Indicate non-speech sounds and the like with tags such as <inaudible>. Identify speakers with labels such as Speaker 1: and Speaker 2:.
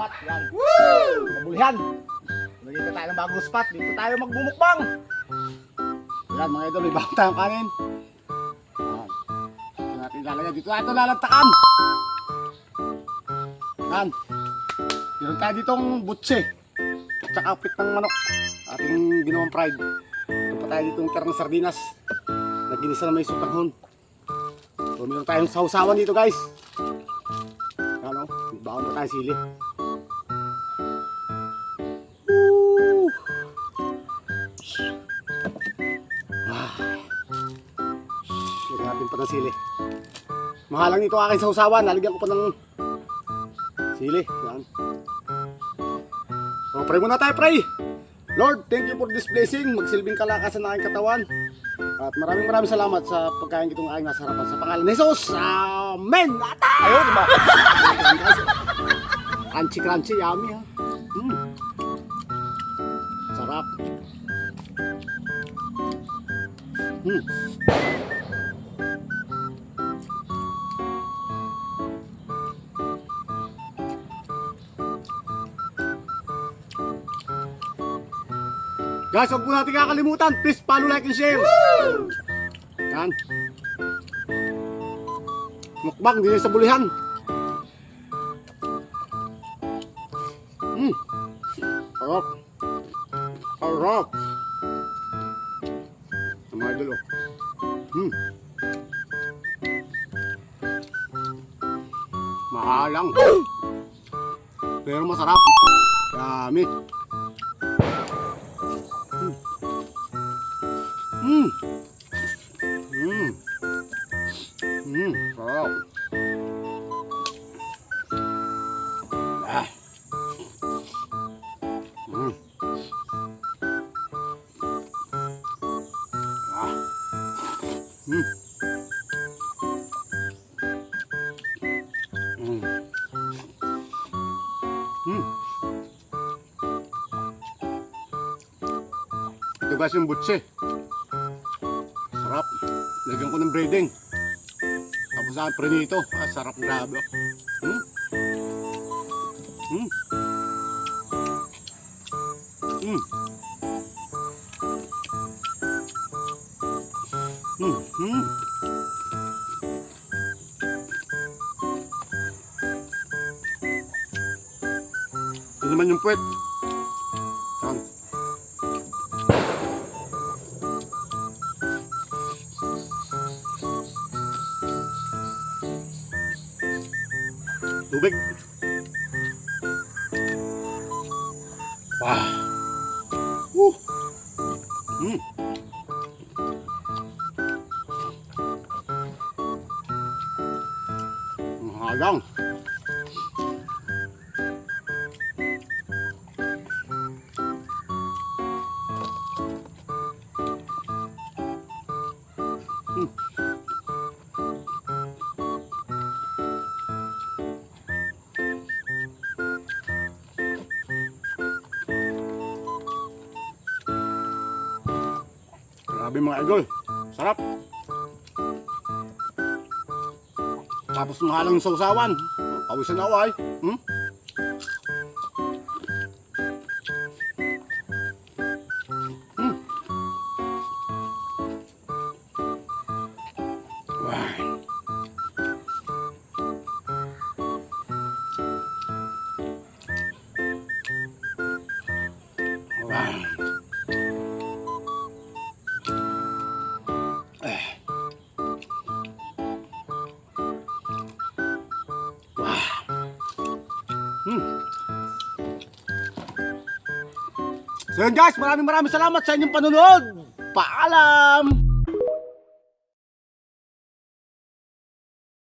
Speaker 1: Salamat. Yan. Woo! Sa Bulhan. Nagkita tayo ng bagong spot. Dito tayo magbumukbang. Yan mga idol, may bagong tayong kanin. Yan. Dito natin ilalagay. Dito natin lalagtakan. Yan. Meron tayo ditong butse. At saka pit ng manok. Ating ginawang fried. Meron pa tayo ditong karang sardinas. Naginisa na may sutanghon. So, meron tayong sausawan dito guys. Ano? Baon pa tayo sili. Pa ng sili. Mahalang ito aking sausawan. Nalagyan ko pa ng sili. Yan. So, pray muna tayo, pray. Lord, thank you for this blessing. Magsilbing kalakasan ng aking katawan. At maraming maraming salamat sa pagkain itong aking nasa harapan. Sa pangalan ni Jesus. Amen! Ata! Ayun, diba? <laughs> crunchy, crunchy, yummy ha. Mm. Sarap. Mm. Guys, huwag po natin kakalimutan. Please follow, like, and share. Yan. Mukbang, din sa bulihan. Mm. Sarap. Sarap. Ang mga idol, oh. Mm. Mahalang. Pero masarap. Dami. Mm. Guys yung butse. Sarap. Lagyan ko ng breading. Tapos ang prenito. Ah, sarap grabe. Hmm? Hmm? Hmm. Hmm. Hmm. Ito naman yung puwet. Tubig. Wow. Woo. Mm. Mahalang. Grabe mga idol. Sarap. Tapos mahalang yung sausawan. Pawisan na ako ay. Hmm? Hmm. Wow. Wow. So yun guys, maraming maraming salamat sa inyong panunood. Paalam!